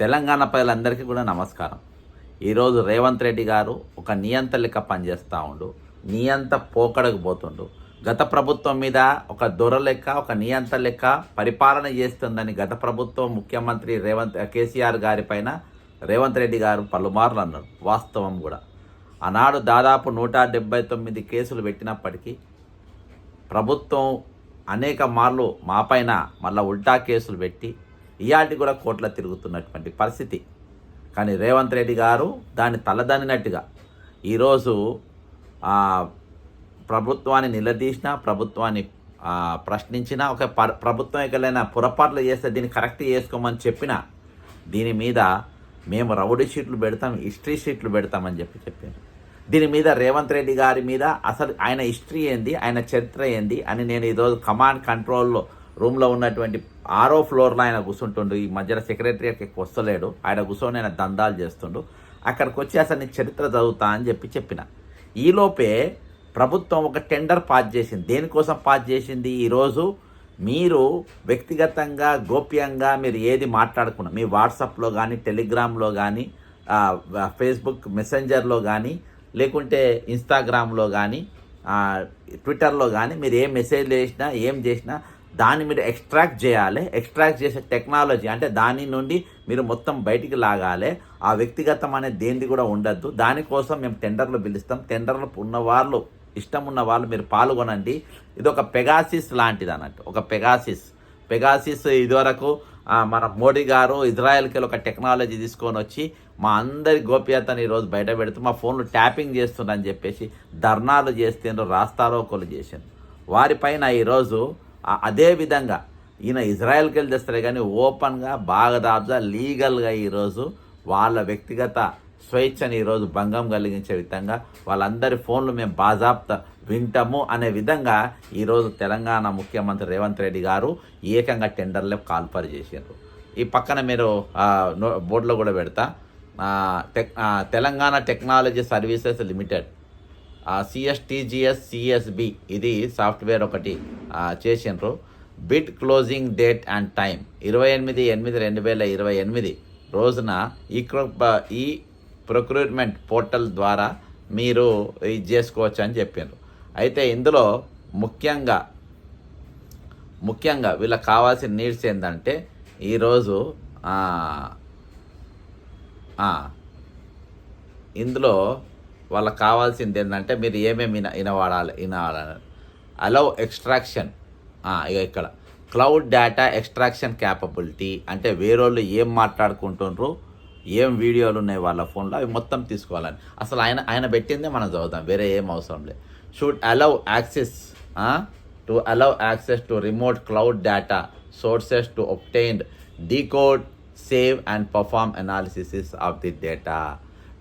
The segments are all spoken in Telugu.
తెలంగాణ ప్రజలందరికీ కూడా నమస్కారం. ఈరోజు రేవంత్ రెడ్డి గారు ఒక నియంత లెక్క పనిచేస్తూ ఉండు నియంత పోకడకు పోతుండు. గత ప్రభుత్వం మీద ఒక దొర లెక్క ఒక నియంత లెక్క పరిపాలన చేస్తుందని గత ప్రభుత్వం ముఖ్యమంత్రి రేవంత్ కేసీఆర్ గారి పైన రేవంత్ రెడ్డి గారు పలుమార్లు అన్నారు వాస్తవం కూడా. ఆనాడు దాదాపు నూట డెబ్బై తొమ్మిది కేసులు పెట్టినప్పటికీ ప్రభుత్వం అనేక మార్లు మాపైన మళ్ళా ఉల్టా కేసులు పెట్టి ఇయాటి కూడా కోట్ల తిరుగుతున్నటువంటి పరిస్థితి. కానీ రేవంత్ రెడ్డి గారు దాన్ని తలదన్నినట్టుగా ఈరోజు ప్రభుత్వాన్ని నిలదీసిన ప్రభుత్వాన్ని ప్రశ్నించిన ఒక ప- ప్రభుత్వం ఎక్కడైనా పొరపాట్లు చేస్తే దీన్ని కరెక్ట్ చేసుకోమని చెప్పిన దీని మీద మేము రౌడీ షీట్లు పెడతాం హిస్టరీ షీట్లు పెడతామని చెప్పి చెప్పారు. దీని మీద రేవంత్ రెడ్డి గారి మీద అసలు ఆయన హిస్టరీ ఏంది ఆయన చరిత్ర ఏంది అని నేను ఈరోజు కమాండ్ కంట్రోల్లో రూమ్లో ఉన్నటువంటి ఆరో ఫ్లోర్లో ఆయన కూర్చుంటుండు. ఈ మధ్యలో సెక్రటరీకి వస్తలేడు. ఆయన కూర్చొని ఆయన దందాలు చేస్తుండు. అక్కడికి వచ్చి అసలు నేను చరిత్ర చదువుతా అని చెప్పి చెప్పిన. ఈలోపే ప్రభుత్వం ఒక టెండర్ పాస్ చేసింది. దేనికోసం పాస్ చేసింది? ఈరోజు మీరు వ్యక్తిగతంగా గోప్యంగా మీరు ఏది మాట్లాడుకున్నా మీ వాట్సాప్లో కానీ టెలిగ్రామ్లో కానీ ఫేస్బుక్ మెసెంజర్లో కానీ లేకుంటే ఇన్స్టాగ్రామ్లో కానీ ట్విట్టర్లో కానీ మీరు ఏ మెసేజ్ చేసినా ఏం చేసినా దాన్ని మీరు ఎక్స్ట్రాక్ట్ చేయాలి. ఎక్స్ట్రాక్ట్ చేసే టెక్నాలజీ అంటే దాని నుండి మీరు మొత్తం బయటికి లాగాలి. ఆ వ్యక్తిగతం అనేది దేనిది కూడా ఉండద్దు. దానికోసం మేము టెండర్లు పిలుస్తాం. టెండర్లు ఉన్న వాళ్ళు ఇష్టం ఉన్న వాళ్ళు మీరు పాల్గొనండి. ఇది ఒక పెగాసిస్ లాంటిది అన్నట్టు. ఒక పెగాసిస్. పెగాసిస్ ఇదివరకు మన మోడీ గారు ఇజ్రాయెల్కి వెళ్ళి ఒక టెక్నాలజీ తీసుకొని వచ్చి మా అందరి గోప్యతను ఈరోజు బయట పెడుతూ మా ఫోన్లు ట్యాపింగ్ చేస్తుండని చెప్పేసి ధర్నాలు చేస్తేనో రాస్తారోకోలు చేశాను వారిపైన ఈరోజు అదేవిధంగా అదే విధంగా ఈయన ఇజ్రాయెల్కి వెళ్ళి తెస్తారు కానీ ఓపెన్గా బాగా లీగల్గా ఈరోజు వాళ్ళ వ్యక్తిగత స్వేచ్ఛని ఈరోజు భంగం కలిగించే విధంగా వాళ్ళందరి ఫోన్లు మేము బాజాప్త వింటాము అనే విధంగా ఈరోజు తెలంగాణ ముఖ్యమంత్రి రేవంత్ రెడ్డి గారు ఏకంగా టెండర్లే కాల్పరి చేశారు ఈ పక్కన మీరు బోర్డులో కూడా పెడతా. Tech Telangana technology services limited CSTGS CSB ఇది సాఫ్ట్వేర్ ఒకటి చేసినారు చేసిండ్రు. Bit closing date and time ఇరవై ఎనిమిది ఎనిమిది రెండు వేల ఇరవై ఎనిమిది రోజున ఈ ఈ ప్రొక్రూట్మెంట్ పోర్టల్ ద్వారా మీరు ఇది చేసుకోవచ్చు అని చెప్పారు అయితే ఇందులో ముఖ్యంగా ముఖ్యంగా వీళ్ళకి కావాల్సిన నీడ్స్ ఏంటంటే ఈరోజు ఇందులో వాళ్ళకి కావాల్సింది ఏంటంటే మీరు ఏమేమి విన వినవాడాలి వినవాడాలి అలౌ ఎక్స్ట్రాక్షన్ ఇక ఇక్కడ. క్లౌడ్ డేటా ఎక్స్ట్రాక్షన్ క్యాపబిలిటీ అంటే వేరేళ్ళు ఏం మాట్లాడుకుంటుండ్రు ఏం వీడియోలు ఉన్నాయి వాళ్ళ ఫోన్లో అవి మొత్తం తీసుకోవాలని. అసలు ఆయన ఆయన పెట్టిందే మనం చదువుతాం వేరే ఏం అవసరం లేదు. Should allow access to allow access to remote cloud data sources to obtained decode save and perform analysis of the data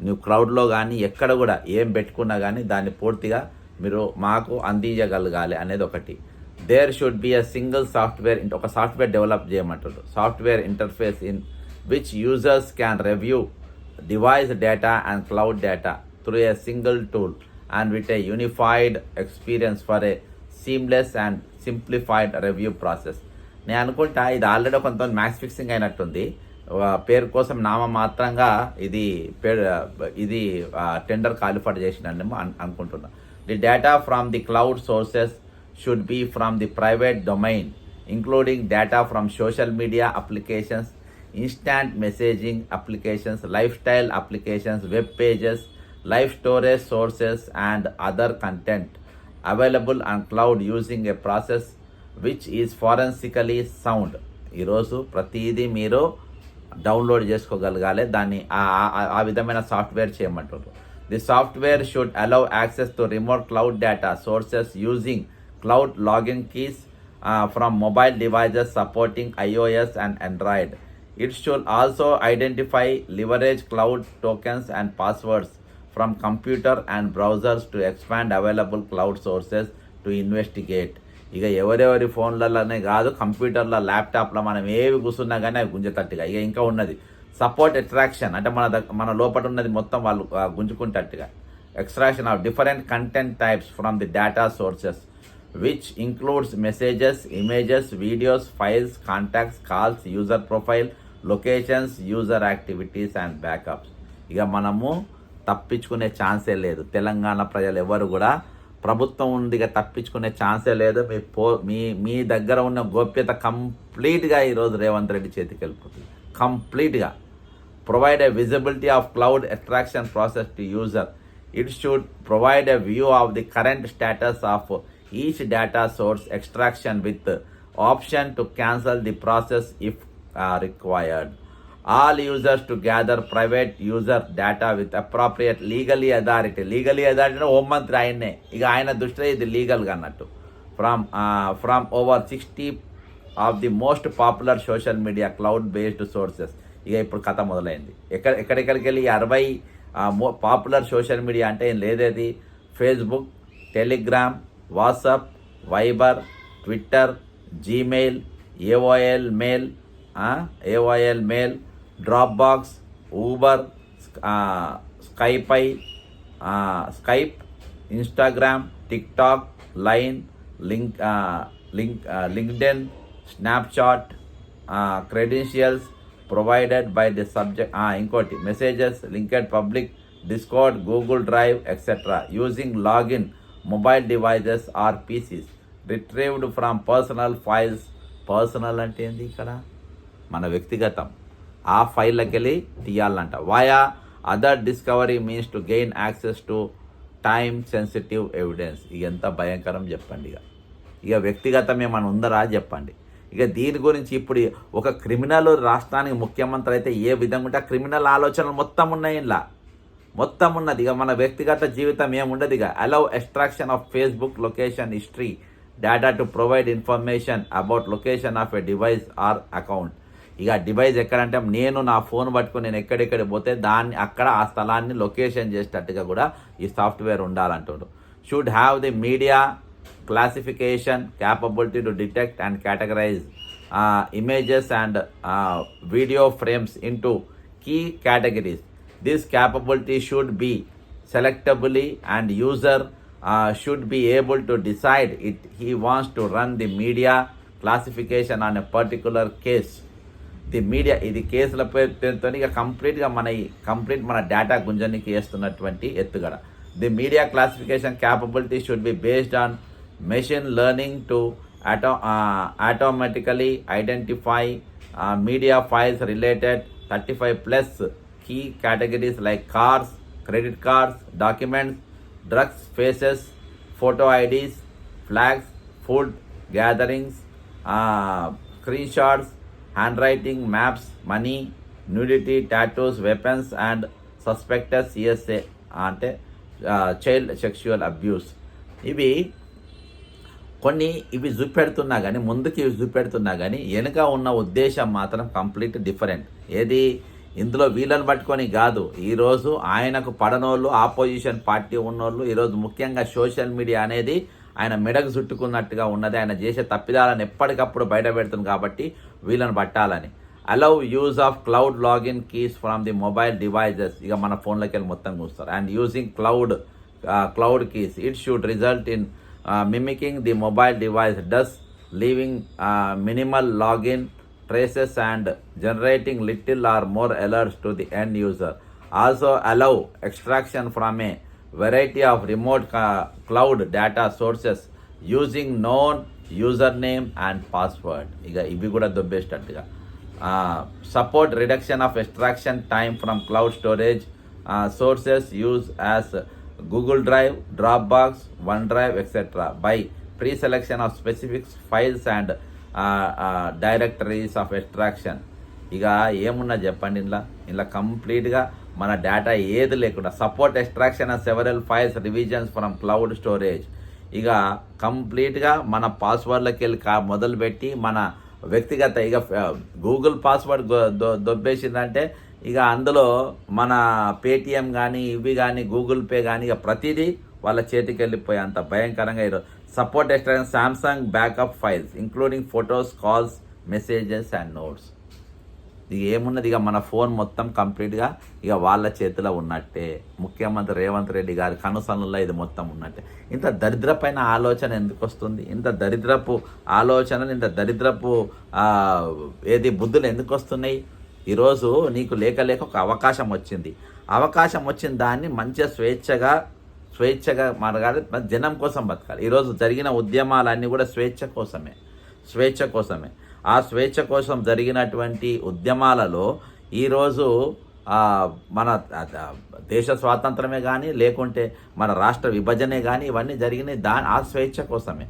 నువ్వు క్లౌడ్లో కానీ ఎక్కడ కూడా ఏం పెట్టుకున్నా కానీ దాన్ని పూర్తిగా మీరు మాకు అందించగలగాలి అనేది ఒకటి. There should be a single software ఒక సాఫ్ట్వేర్ డెవలప్ చేయమంటారు. Software interface in which users can review device data and cloud data through a single tool and with a unified experience for a seamless and simplified review process నేను అనుకుంటా ఇది ఆల్రెడీ కొంత మ్యాక్స్ ఫిక్సింగ్ అయినట్టుంది. పేరు కోసం నామ మాత్రంగా ఇది ఇది టెండర్ క్వాలిఫైడ్ చేసినని అనుకుంటున్నా. The data from the cloud sources should be from the private domain including data from social media applications instant messaging applications lifestyle applications web pages life storage sources and other content available and cloud using a process which is forensically sound ఈరోజు ప్రతిదీ మీరు డౌన్లోడ్ చేసుకోగలగాలి. దాన్ని ఆ- విధమైన సాఫ్ట్వేర్ చేయమంటారు. The software should allow access to remote cloud data sources using cloud login keys from mobile devices supporting iOS and Android it should also identify leverage cloud tokens and passwords from computer and browsers to expand available cloud sources to investigate ఇక ఎవరెవరి ఫోన్లలోనే కాదు కంప్యూటర్లో ల్యాప్టాప్లో మనం ఏవి కూర్చున్నా కానీ అవి గుంజేటట్టుగా ఇక ఇంకా ఉన్నది. సపోర్ట్ అట్రాక్షన్ అంటే మన దగ్గ- మన లోపల ఉన్నది మొత్తం వాళ్ళు గుంజుకుంటట్టుగా. Extraction of different content types from the data sources which includes messages images videos files contacts calls user profile locations user activities and backups ఇక మనము తప్పించుకునే ఛాన్సే లేదు. తెలంగాణ ప్రజలు ఎవరు కూడా ప్రభుత్వం ఉందిగా తప్పించుకునే ఛాన్సే లేదు. మీ పో మీ మీ దగ్గర ఉన్న గోప్యత కంప్లీట్గా ఈరోజు రేవంత్ రెడ్డి చేతికి వెళ్ళిపోతుంది. కంప్లీట్గా. Provide a visibility of cloud attraction process to user it should provide a view of the current status of each data source extraction with option to cancel the process if required All users to gather private user data with appropriate legally authority. Legally authority home మంత్రి ఆయన్నే. ఇక ఆయన దృష్టిలో ఇది లీగల్గా అన్నట్టు. From from over sixty of the most popular social media cloud based sources ఇక ఇప్పుడు కథ మొదలైంది. ఎక్కడ ఎక్కడెక్కడికి వెళ్ళి అరవై పాపులర్ సోషల్ మీడియా అంటే ఏం లేదేది? Facebook Telegram WhatsApp Viber Twitter Gmail AOL mail AOL mail Dropbox Uber Skype Skype Instagram TikTok Line link link LinkedIn Snapchat credentials provided by the subject ఇంకోటి messages linked public Discord Google Drive etcetera using login mobile devices or PCs retrieved from personal files personal అంటే ఏంది ఇక్కడ? మన వ్యక్తిగతం. ఆ ఫైల్లోకి వెళ్ళి తీయాలంట. Via other discovery means to gain access to time sensitive evidence ఇక ఎంత భయంకరం చెప్పండి ఇక. ఇక వ్యక్తిగతం ఏమైనా ఉందరా చెప్పండి. ఇక దీని గురించి ఇప్పుడు ఒక క్రిమినల్ రాష్ట్రానికి ముఖ్యమంత్రి అయితే ఏ విధంగా ఉంటే ఆ క్రిమినల్ ఆలోచనలు మొత్తం ఉన్నాయి ఇలా మొత్తం ఉన్నది. ఇక మన వ్యక్తిగత జీవితం ఏముండదు ఇక. Allow extraction of Facebook location history data to provide information about location of a device or account ఇక డివైజ్ ఎక్కడంటే నేను నా ఫోన్ పట్టుకుని నేను ఎక్కడెక్కడ పోతే దాన్ని అక్కడ ఆ స్థలాన్ని లొకేషన్ చేసేటట్టుగా కూడా ఈ software ఉండాలంటుడు. Should have the media classification capability to detect and categorize images and video frames into key categories this capability should be selectably and user should be able to decide it he wants to run the media classification on a particular case the media ఇది కేసుల పేరుతో ఇక కంప్లీట్గా మన కంప్లీట్ మన డేటా గుంజనికి వేస్తున్నటువంటి ఎత్తుగడ. The media classification capability should be based on machine learning to auto automatically identify media files related thirty five plus key categories like cars credit cards documents drugs faces photo IDs flags food gatherings uh, hand writing maps money nudity tattoos weapons and suspected CSA అంటే చైల్డ్ సెక్షువల్ అబ్యూస్ ఇవి కొన్ని ఇవి చూపెడుతున్నా కానీ ముందుకు ఇవి చూపెడుతున్నా కానీ వెనుక ఉన్న ఉద్దేశం మాత్రం కంప్లీట్ డిఫరెంట్ ఏది? ఇందులో వీళ్ళని పట్టుకొని కాదు. ఈరోజు ఆయనకు పడనోళ్ళు ఆపోజిషన్ పార్టీ ఉన్నోళ్ళు ఈరోజు ముఖ్యంగా సోషల్ మీడియా అనేది ఆయన మెడకు చుట్టుకున్నట్టుగా ఉన్నది. ఆయన చేసే తప్పిదాలను ఎప్పటికప్పుడు బయట పెడుతుంది కాబట్టి వీళ్ళని పట్టాలని. Allow use of cloud login keys from the mobile devices ఇక మన ఫోన్లోకి వెళ్ళి మొత్తం చూస్తారు. And using cloud cloud keys it should result in mimicking the mobile device does leaving minimal login traces and generating little or more alerts to the end user also allow extraction from a variety of remote cloud data sources using known user name and password. ఇక ఇవి కూడా దొబ్బేసేటట్టుగా support reduction of extraction time from cloud storage sources use as Google drive Dropbox OneDrive etcetera by pre selection of specifics files and directories of extraction. ఇక ఏమున్నా చెప్పండి ఇంట్లో ఇలా కంప్లీట్గా మన డేటా ఏది లేకుండా support extraction of several files revisions from cloud storage. ఇక కంప్లీట్గా మన పాస్వర్డ్లకి వెళ్ళి కా మొదలుపెట్టి మన వ్యక్తిగత ఇక గూగుల్ పాస్వర్డ్ దొబ్బేసిందంటే ఇక అందులో మన పేటిఎం కానీ ఇవి కానీ గూగుల్ పే కానీ ఇక ప్రతిదీ వాళ్ళ చేతికి వెళ్ళిపోయి అంత భయంకరంగా ఈరోజు support extra Samsung backup files including photos calls messages and notes. ఇక ఏమున్నది? ఇక మన ఫోన్ మొత్తం కంప్లీట్గా ఇక వాళ్ళ చేతిలో ఉన్నట్టే. ముఖ్యమంత్రి రేవంత్ రెడ్డి గారి కనుసనల్లో ఇది మొత్తం ఉన్నట్టే. ఇంత దరిద్రపైన ఆలోచన ఎందుకు వస్తుంది? ఇంత దరిద్రపు ఆలోచనలు ఇంత దరిద్రపు ఏది బుద్ధులు ఎందుకు వస్తున్నాయి? ఈరోజు నీకు లేక లేక ఒక అవకాశం వచ్చింది. అవకాశం వచ్చిన దాన్ని మంచిగా స్వేచ్ఛగా స్వేచ్ఛగా మరగాలి జనం కోసం బతకాలి. ఈరోజు జరిగిన ఉద్యమాలన్నీ కూడా స్వేచ్ఛ కోసమే. స్వేచ్ఛ కోసమే. ఆ స్వేచ్ఛ కోసం జరిగినటువంటి ఉద్యమాలలో ఈరోజు మన దేశ స్వాతంత్రమే కానీ లేకుంటే మన రాష్ట్ర విభజనే కానీ ఇవన్నీ జరిగినాయి దాని ఆ స్వేచ్ఛ కోసమే.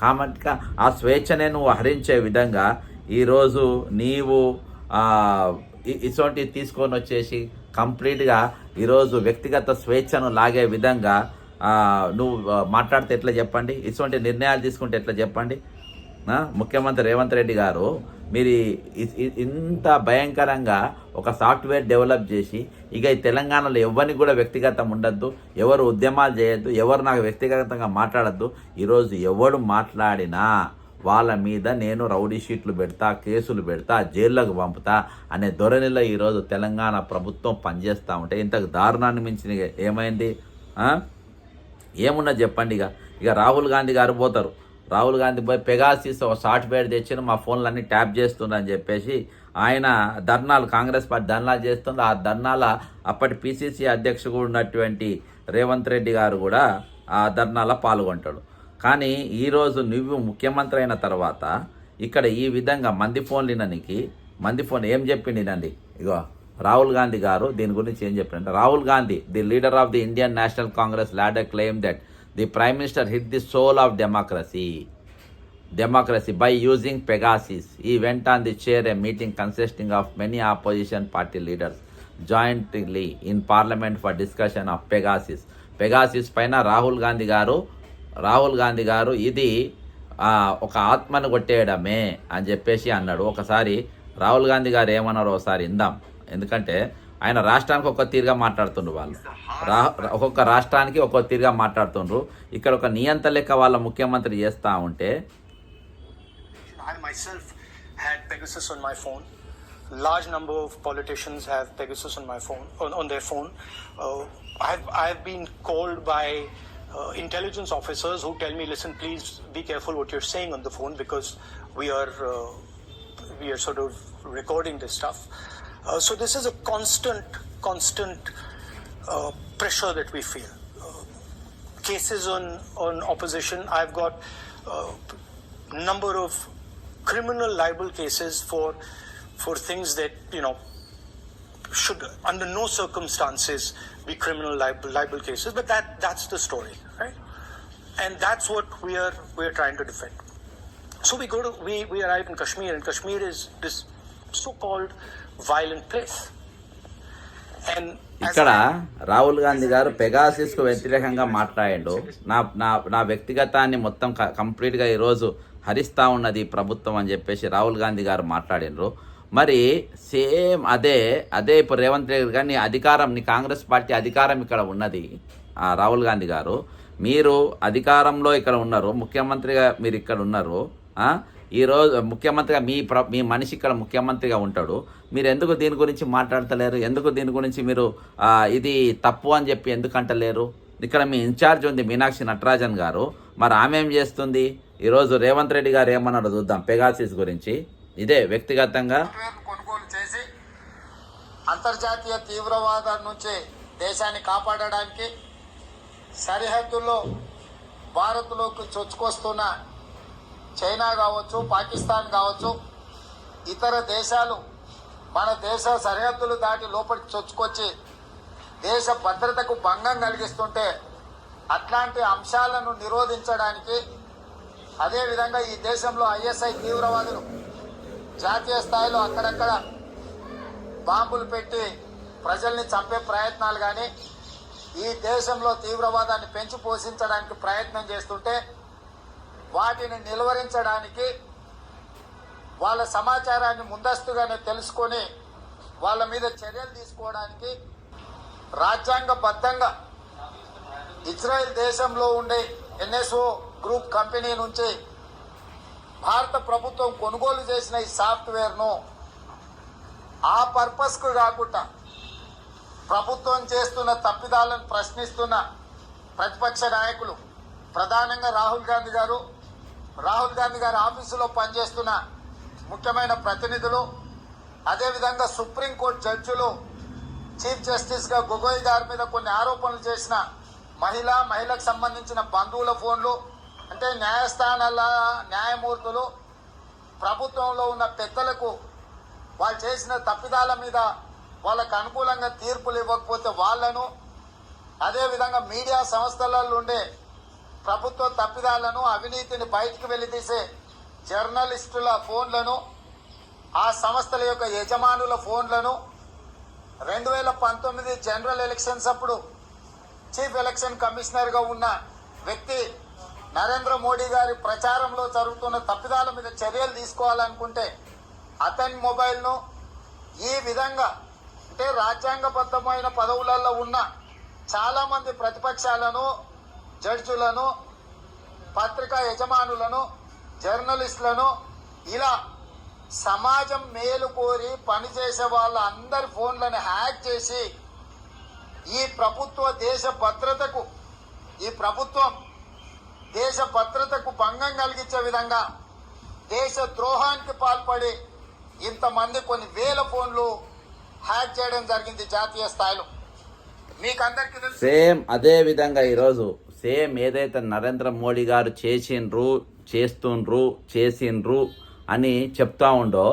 కాబట్టి ఆ స్వేచ్ఛనే నువ్వు హరించే విధంగా ఈరోజు నీవు ఇటువంటి తీసుకొని వచ్చేసి కంప్లీట్గా ఈరోజు వ్యక్తిగత స్వేచ్ఛను లాగే విధంగా నువ్వు మాట్లాడితే ఎట్లా చెప్పండి? ఇటువంటి నిర్ణయాలు తీసుకుంటే ఎట్లా చెప్పండి? ముఖ్యమంత్రి రేవంత్ రెడ్డి గారు మీరు ఇంత భయంకరంగా ఒక సాఫ్ట్వేర్ డెవలప్ చేసి ఇక ఈ తెలంగాణలో ఎవరిని కూడా వ్యక్తిగతం ఉండద్దు ఎవరు ఉద్యమాలు చేయొద్దు ఎవరు నాకు వ్యక్తిగతంగా మాట్లాడద్దు ఈరోజు ఎవడు మాట్లాడినా వాళ్ళ మీద నేను రౌడీ షీట్లు పెడతా కేసులు పెడతా జైల్లోకి పంపుతా అనే ధోరణిలో ఈరోజు తెలంగాణ ప్రభుత్వం పనిచేస్తూ ఉంటే ఇంతకు దారుణాన్ని మించిన ఏమైంది? ఏమున్నా చెప్పండి ఇక. ఇక రాహుల్ గాంధీ గారు పోతారు. రాహుల్ గాంధీ పోయి పెగాసిస్ ఒక సాఫ్ట్వేర్ తెచ్చిన మా ఫోన్లన్నీ ట్యాప్ చేస్తుందని చెప్పేసి ఆయన ధర్నాలు కాంగ్రెస్ పార్టీ ధర్నాలు చేస్తుంది ఆ ధర్నాల అప్పటి పిసిసి అధ్యక్షుడు ఉన్నటువంటి రేవంత్ రెడ్డి గారు కూడా ఆ ధర్నాల పాల్గొంటాడు. కానీ ఈరోజు నువ్వు ముఖ్యమంత్రి అయిన తర్వాత ఇక్కడ ఈ విధంగా మంది ఫోన్ విననికి మంది ఫోన్ ఏం చెప్పిండినండి ఇగో రాహుల్ గాంధీ గారు దీని గురించి ఏం చెప్పారంటే Rahul Gandhi the leader of the Indian National Congress leader claim that the prime minister hit the soul of democracy democracy by using Pegasus ఈ వెంట on the chair a meeting consisting of many opposition party leaders jointly in parliament for discussion of Pegasus Pegasus పైన రాహుల్ గాంధీ గారు రాహుల్ గాంధీ గారు ఇది ఒక ఆత్మను కొట్టేయడమే అని చెప్పేసి అన్నాడు. ఒకసారి రాహుల్ గాంధీ గారు ఏమన్నారు ఒకసారి ఇందాం ఎందుకంటే ఆయన రాష్ట్రానికి ఒక్క తీరుగా మాట్లాడుతుండ్రు వాళ్ళు రా ఒక్కొక్క రాష్ట్రానికి ఒక్కొక్క తీరుగా మాట్లాడుతుండ్రు ఇక్కడ ఒక నియంత లెక్క వాళ్ళ ముఖ్యమంత్రి చేస్తూ ఉంటే Large number of politicians have Pegasus on my phone, on, on their phone. Uh, I've, I've been called by uh, intelligence officers who tell me, listen, please be careful what you're saying on the phone because we are, uh, we are sort of recording this stuff. Uh, so this is a constant, constant uh, pressure that we feel. Uh, cases on, on opposition. I've got uh, number of criminal libel cases for for things that you know should under no circumstances be criminal libel, libel cases. But that that's the story, right? And that's what we are we are trying to defend. So we go to we, we arrive in Kashmir, and Kashmir is this. And as ఇక్కడ రాహుల్ గాంధీ గారు పెగాసిస్కు వ్యతిరేకంగా మాట్లాడాడు. నా నా నా వ్యక్తిగతాన్ని మొత్తం క- కంప్లీట్గా ఈరోజు హరిస్తా ఉన్నది ప్రభుత్వం అని చెప్పేసి రాహుల్ గాంధీ గారు మాట్లాడినరు మరి సేమ్ అదే అదే ఇప్పుడు రేవంత్ రెడ్డి గారు నీ అధికారం నీ కాంగ్రెస్ పార్టీ అధికారం ఇక్కడ ఉన్నది రాహుల్ గాంధీ గారు. మీరు అధికారంలో ఇక్కడ ఉన్నారు ముఖ్యమంత్రిగా మీరు ఇక్కడ ఉన్నారు ఈరోజు ముఖ్యమంత్రిగా మీ ప్ర మీ మనిషి ఇక్కడ ముఖ్యమంత్రిగా ఉంటాడు. మీరు ఎందుకు దీని గురించి మాట్లాడతలేరు? ఎందుకు దీని గురించి మీరు ఇది తప్పు అని చెప్పి ఎందుకు అంటలేరు? ఇక్కడ మీ ఇన్ఛార్జ్ ఉంది మీనాక్షి నటరాజన్ గారు. మరి ఆమె ఏం చేస్తుంది? ఈరోజు రేవంత్ రెడ్డి గారు ఏమన్నారో చూద్దాం పెగాసిస్ గురించి. ఇదే వ్యక్తిగతంగా. కొనుగోలు చేసి అంతర్జాతీయ తీవ్రవాదం నుంచి దేశాన్ని కాపాడడానికి సరిహద్దుల్లో భారత్లోకి చొచ్చుకొస్తున్న చైనా కావచ్చు పాకిస్తాన్ కావచ్చు ఇతర దేశాలు మన దేశ సరిహద్దులు దాటి లోపలికి చొచ్చుకొచ్చి దేశ భద్రతకు భంగం కలిగిస్తుంటే అట్లాంటి అంశాలను నిరోధించడానికి అదేవిధంగా ఈ దేశంలో ఐఎస్ఐ తీవ్రవాదులు జాతీయ స్థాయిలో అక్కడక్కడ బాంబులు పెట్టి ప్రజల్ని చంపే ప్రయత్నాలు కానీ ఈ దేశంలో తీవ్రవాదాన్ని పెంచి పోషించడానికి ప్రయత్నం చేస్తుంటే వాటిని నిలువరించడానికి వాళ్ళ సమాచారాన్ని ముందస్తుగానే తెలుసుకొని వాళ్ళ మీద చర్యలు తీసుకోవడానికి రాజ్యాంగబద్ధంగా ఇజ్రాయెల్ దేశంలో ఉండే ఎన్ఎస్ఓ గ్రూప్ కంపెనీ నుంచి భారత ప్రభుత్వం కొనుగోలు చేసిన ఈ సాఫ్ట్వేర్ను ఆ పర్పస్కు కాకుండా ప్రభుత్వం చేస్తున్న తప్పిదాలను ప్రశ్నిస్తున్న ప్రతిపక్ష నాయకులు ప్రధానంగా రాహుల్ గాంధీ గారు రాహుల్ గాంధీ గారి ఆఫీసులో పనిచేస్తున్న ముఖ్యమైన ప్రతినిధులు అదేవిధంగా సుప్రీంకోర్టు జడ్జిలు చీఫ్ జస్టిస్గా గొగోయ్ గారి మీద కొన్ని ఆరోపణలు చేసిన మహిళ మహిళకు సంబంధించిన బంధువుల ఫోన్లు అంటే న్యాయస్థానాల న్యాయమూర్తులు ప్రభుత్వంలో ఉన్న పెద్దలకు వాళ్ళు చేసిన తప్పిదాల మీద వాళ్ళకు అనుకూలంగా తీర్పులు ఇవ్వకపోతే వాళ్ళను అదేవిధంగా మీడియా సంస్థలలో ఉండే ప్రభుత్వ తప్పిదాలను అవినీతిని బయటికి వెళ్ళి తీసే జర్నలిస్టుల ఫోన్లను ఆ సంస్థల యొక్క యజమానుల ఫోన్లను రెండు వేల పంతొమ్మిది జనరల్ ఎలక్షన్స్ అప్పుడు చీఫ్ ఎలక్షన్ కమిషనర్గా ఉన్న వ్యక్తి నరేంద్ర మోడీ గారి ప్రచారంలో జరుగుతున్న తప్పిదాల మీద చర్యలు తీసుకోవాలనుకుంటే అతని మొబైల్ను ఈ విధంగా అంటే రాజ్యాంగబద్ధమైన పదవులలో ఉన్న చాలామంది ప్రతిపక్షాలను జడ్జులను పత్రికా యజమానులను జర్నలిస్టులను ఇలా సమాజం మేలు కోరి పనిచేసే వాళ్ళ అందరి ఫోన్లను హ్యాక్ చేసి ఈ ప్రభుత్వ దేశ భద్రతకు ఈ ప్రభుత్వం దేశ భద్రతకు భంగం కలిగించే విధంగా దేశ ద్రోహానికి పాల్పడి ఇంతమంది కొన్ని వేల ఫోన్లు హ్యాక్ చేయడం జరిగింది జాతీయ స్థాయిలో. మీకందరికీ తెలుసు. సేమ్ అదే విధంగా ఈరోజు సేమ్ ఏదైతే నరేంద్ర మోడీ గారు చేసిండ్రు చేస్తుండ్రు చేసిండ్రు అని చెప్తా ఉండో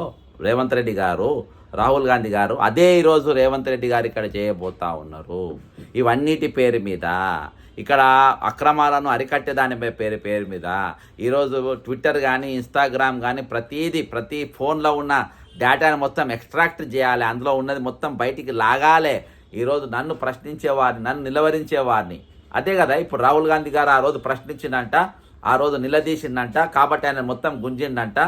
రేవంత్ రెడ్డి గారు రాహుల్ గాంధీ గారు అదే ఈరోజు రేవంత్ రెడ్డి గారు ఇక్కడ చేయబోతా ఉన్నారు. ఇవన్నిటి పేరు మీద ఇక్కడ అక్రమాలను అరికట్టే దానిపై పేరు పేరు మీద ఈరోజు ట్విట్టర్ కానీ ఇన్స్టాగ్రామ్ కానీ ప్రతిదీ ప్రతి ఫోన్లో ఉన్న డేటాను మొత్తం ఎక్స్ట్రాక్ట్ చేయాలి. అందులో ఉన్నది మొత్తం బయటికి లాగాలే. ఈరోజు నన్ను ప్రశ్నించేవారిని నన్ను నిలవరించేవారిని. అదే కదా ఇప్పుడు రాహుల్ గాంధీ గారు ఆ రోజు ప్రశ్నించిందంట ఆ రోజు నిలదీసిందంట కాబట్టి ఆయన మొత్తం గుంజిండంట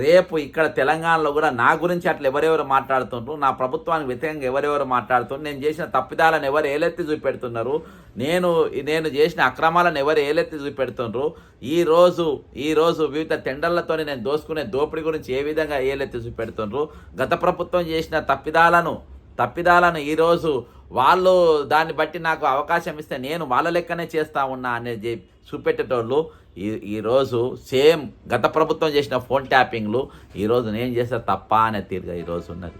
రేపు ఇక్కడ తెలంగాణలో కూడా నా గురించి అట్లా ఎవరెవరు మాట్లాడుతుండ్రు నా ప్రభుత్వానికి వ్యతిరేకంగా ఎవరెవరు మాట్లాడుతుండ్రు నేను చేసిన తప్పిదాలను ఎవరు ఏలెత్తి చూపెడుతున్నారు నేను నేను చేసిన అక్రమాలను ఎవరు ఏలెత్తి చూపెడుతుండ్రు ఈ రోజు ఈ రోజు వివిధ టెండర్లతో నేను దోసుకునే దోపిడీ గురించి ఏ విధంగా ఏలెత్తి చూపెడుతుండ్రు గత ప్రభుత్వం చేసిన తప్పిదాలను తప్పిదాలను ఈరోజు వాళ్ళు దాన్ని బట్టి నాకు అవకాశం ఇస్తే నేను వాళ్ళ లెక్కనే చేస్తా ఉన్నా అనేది చూపెట్టేటోళ్ళు ఈ ఈరోజు సేమ్ గత ప్రభుత్వం చేసిన ఫోన్ ట్యాపింగ్లు ఈరోజు నేను చేస్తే తప్ప అనే తీరుగా ఈరోజు ఉన్నది.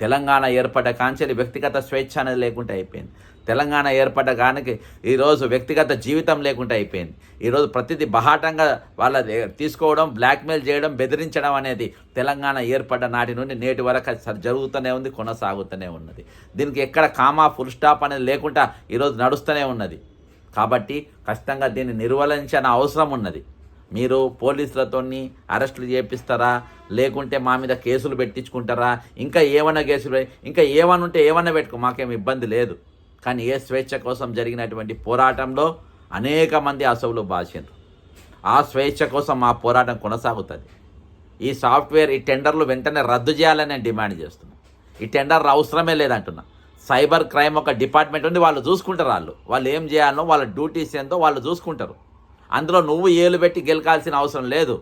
తెలంగాణ ఏర్పడ్డ కాంచెలి వ్యక్తిగత స్వేచ్ఛ అనేది లేకుండా అయిపోయింది. తెలంగాణ ఏర్పడ్డ కానికి ఈరోజు వ్యక్తిగత జీవితం లేకుండా అయిపోయింది. ఈరోజు ప్రతిదీ బహాటంగా వాళ్ళ తీసుకోవడం బ్లాక్మెయిల్ చేయడం బెదిరించడం అనేది తెలంగాణ ఏర్పడ్డ నాటి నుండి నేటి వరకు సరి- జరుగుతూనే ఉంది కొనసాగుతూనే ఉన్నది. దీనికి ఎక్కడ కామా ఫుల్ స్టాప్ అనేది లేకుండా ఈరోజు నడుస్తూనే ఉన్నది. కాబట్టి ఖచ్చితంగా దీన్ని నిర్వహించిన అవసరం ఉన్నది. మీరు పోలీసులతోని అరెస్టులు చేపిస్తారా? లేకుంటే మా మీద కేసులు పెట్టించుకుంటారా? ఇంకా ఏమైనా కేసులు ఇంకా ఏమన్నా ఉంటే ఏమన్నా పెట్టుకో మాకేం ఇబ్బంది లేదు. కానీ ఏ స్వేచ్ఛ కోసం జరిగినటువంటి పోరాటంలో అనేక మంది అసవులు బాసిండ్రు. ఆ స్వేచ్ఛ కోసం మా పోరాటం కొనసాగుతుంది. ఈ సాఫ్ట్వేర్ ఈ టెండర్లు వెంటనే రద్దు చేయాలని నేను డిమాండ్ చేస్తున్నాను ఈ టెండర్ అవసరమే లేదంటున్నా. సైబర్ క్రైమ్ ఒక డిపార్ట్మెంట్ ఉంది వాళ్ళు చూసుకుంటారు వాళ్ళు. వాళ్ళు ఏం చేయాలనో వాళ్ళ డ్యూటీస్ ఏందో వాళ్ళు చూసుకుంటారు. అందులో నువ్వు ఏలు పెట్టి గెలకాల్సిన అవసరం లేదు.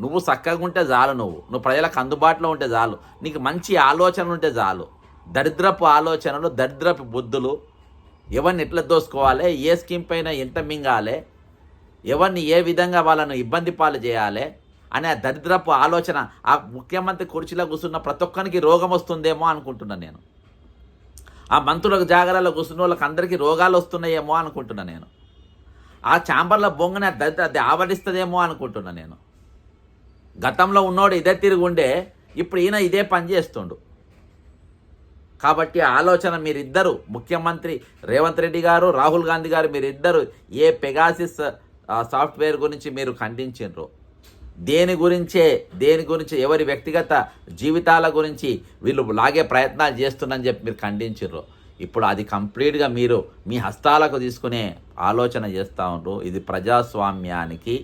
నువ్వు చక్కగా ఉంటే చాలు నువ్వు. నువ్వు ప్రజలకు అందుబాటులో ఉంటే చాలు. నీకు మంచి ఆలోచనలు ఉంటే చాలు. దరిద్రపు ఆలోచనలు దరిద్రపు బుద్ధులు ఎవరిని ఎట్లా దోసుకోవాలి ఏ స్కీమ్ పైన ఎంత మింగాలి ఎవరిని ఏ విధంగా వాళ్ళను ఇబ్బంది పాలు చేయాలి అనే దరిద్రపు ఆలోచన ఆ ముఖ్యమంత్రి కుర్చీలో కూర్చున్న ప్రతి ఒక్కరికి రోగం వస్తుందేమో అనుకుంటున్నాను నేను. ఆ మంత్రులకు జాగ్రత్తలో కూర్చున్న వాళ్ళకి అందరికీ రోగాలు వస్తున్నాయేమో అనుకుంటున్నా నేను. ఆ ఛాంబర్లో బొంగని దరిద్ర అది ఆవరిస్తుందేమో అనుకుంటున్నా నేను. గతంలో ఉన్నోడు ఇదే తిరుగుండే ఇప్పుడు ఈయన ఇదే పని చేస్తుండు. కాబట్టి ఆలోచన మీరిద్దరు ముఖ్యమంత్రి రేవంత్ రెడ్డి గారు రాహుల్ గాంధీ గారు మీరిద్దరు ఏ పెగాసిస్ సాఫ్ట్వేర్ గురించి మీరు ఖండించారు దేని గురించే దేని గురించి ఎవరి వ్యక్తిగత జీవితాల గురించి వీళ్ళు లాగే ప్రయత్నాలు చేస్తున్నారని చెప్పి మీరు ఖండించారు ఇప్పుడు అది కంప్లీట్గా మీరు మీ హస్తాలకు తీసుకునే ఆలోచన చేస్తూ ఉంటారు ఇది ప్రజాస్వామ్యానికి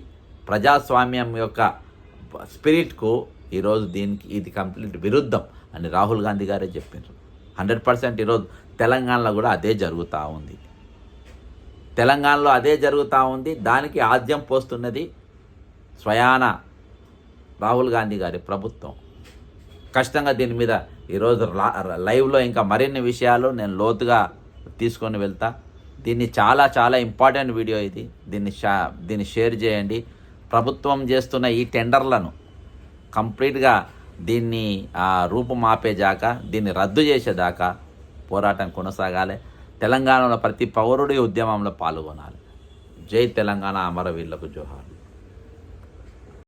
ప్రజాస్వామ్యం యొక్క స్పిరిట్కు ఈరోజు దీనికి ఇది కంప్లీట్ విరుద్ధం అని రాహుల్ గాంధీ గారే చెప్పారు హండ్రెడ్ పర్సెంట్ ఈరోజు తెలంగాణలో కూడా అదే జరుగుతూ ఉంది. తెలంగాణలో అదే జరుగుతూ ఉంది. దానికి ఆద్యం పోస్తున్నది స్వయాన రాహుల్ గాంధీ గారి ప్రభుత్వం. ఖచ్చితంగా దీని మీద ఈరోజు లైవ్లో ఇంకా మరిన్ని విషయాలు నేను లోతుగా తీసుకొని వెళ్తా. దీన్ని చాలా చాలా ఇంపార్టెంట్ వీడియో ఇది. దీన్ని షా దీన్ని షేర్ చేయండి. ప్రభుత్వం చేస్తున్న ఈ టెండర్లను కంప్లీట్గా దీన్ని ఆ, రూపుమాపేదాకా దీన్ని రద్దు చేసేదాకా పోరాటం కొనసాగాలి. తెలంగాణలో ప్రతి పౌరుడి ఉద్యమంలో పాల్గొనాలి. జై తెలంగాణ అమరవీరులకు జోహార్.